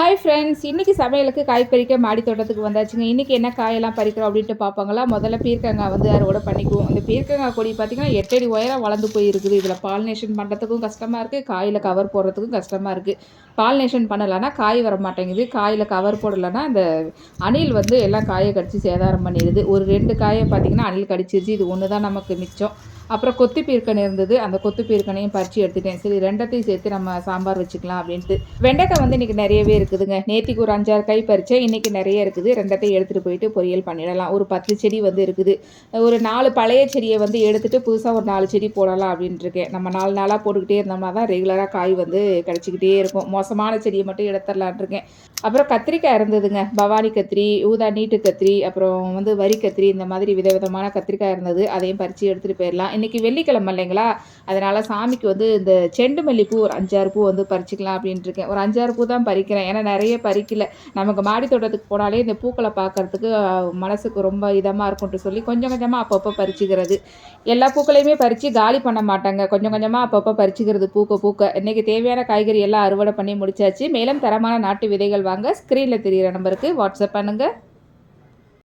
Hi friends இன்றைக்கி சமையலுக்கு காய் பறிக்க மாடி தோட்டத்துக்கு வந்தாச்சுங்க. இன்றைக்கி என்ன காயெல்லாம் பறிக்கிறோம் அப்படின்ட்டு பார்ப்பாங்களா? முதல்ல பீர்க்கங்காய் வந்து அறுவடை பண்ணிக்குவோம்? இந்த பீர்க்கங்காய் கொடி பார்த்திங்கன்னா எட்டடி உயரம் வளர்ந்து போயிருக்குது. இதில் பாலினேஷன் பண்ணுறதுக்கும் கஷ்டமாக இருக்குது காயில் கவர் போடுறதுக்கும் கஷ்டமாக இருக்குது பாலினேஷன் பண்ணலைன்னா காய் வர மாட்டேங்குது. காயில் கவர் போடலைன்னா இந்த அணில் வந்து எல்லாம் காயை கடிச்சு சேதாரம் பண்ணிடுது. ஒரு ரெண்டு காயை பார்த்திங்கன்னா அணில் கடிச்சிருச்சு. இது ஒன்று தான் நமக்கு மிச்சம். அப்புறம் கொத்து பீர்க்கன் இருந்தது. அந்த கொத்து பீர்க்கனையும் பறித்து எடுத்துட்டேன். சரி ரெண்டத்தையும் சேர்த்து நம்ம சாம்பார் வச்சுக்கலாம் அப்படின்ட்டு. வெண்டைக்காய் வந்து இன்றைக்கி நிறையவே இருக்குதுங்க. நேத்திக்கு ஒரு அஞ்சாறு கை பறித்தேன் இன்றைக்கி நிறைய இருக்குது. ரெண்டத்தையும் எடுத்துகிட்டு போயிட்டு பொரியல் பண்ணிடலாம். ஒரு பத்து செடி வந்து இருக்குது. ஒரு நாலு பழைய செடியை வந்து எடுத்துகிட்டு புதுசாக ஒரு நாலு செடி போடலாம் அப்படின்ட்டு இருக்கேன். நம்ம நாலு நாளாக போட்டுக்கிட்டே இருந்தோம்னா தான் ரெகுலராக காய் வந்து கிடச்சிக்கிட்டே இருக்கும். மோசமான செடியை மட்டும் எடுத்துடலான் இருக்கேன். அப்புறம் கத்திரிக்காய் இருந்ததுங்க. பவானி கத்திரி ஊதா நீட்டு கத்திரி அப்புறம் வந்து வரி கத்திரி இந்த மாதிரி விதவிதமான கத்திரிக்காய் இருந்தது. அதையும் பறித்து எடுத்துகிட்டு போயிடலாம். இன்றைக்கி வெள்ளிக்கிழமை இல்லைங்களா? அதனால் சாமிக்கு வந்து இந்த செண்டு மல்லிப்பூ ஒரு அஞ்சாறு பூ வந்து பறிச்சிக்கலாம் அப்படின்ட்டு இருக்கேன். ஒரு அஞ்சாறு பூ தான் பறிக்கிறேன். ஏன்னா நிறைய பறிக்கல. நமக்கு மாடி தோட்டத்துக்கு போனாலே இந்த பூக்களை பார்க்கறதுக்கு மனசுக்கு ரொம்ப இதமாக இருக்கும்ட்டு சொல்லி கொஞ்சம் கொஞ்சமாக அப்பப்போ பறிச்சுக்கிறது. எல்லா பூக்களையுமே பறித்து காலி பண்ண மாட்டாங்க. கொஞ்சம் கொஞ்சமாக அப்பப்போ பறிச்சுக்கிறது பூக்க பூக்க. இன்றைக்கி தேவையான காய்கறி எல்லாம் அறுவடை பண்ணி முடிச்சாச்சு. மேலும் தரமான நாட்டு விதைகள் வாங்க ஸ்க்ரீனில் தெரிகிற நம்பருக்கு வாட்ஸ்அப் பண்ணுங்கள்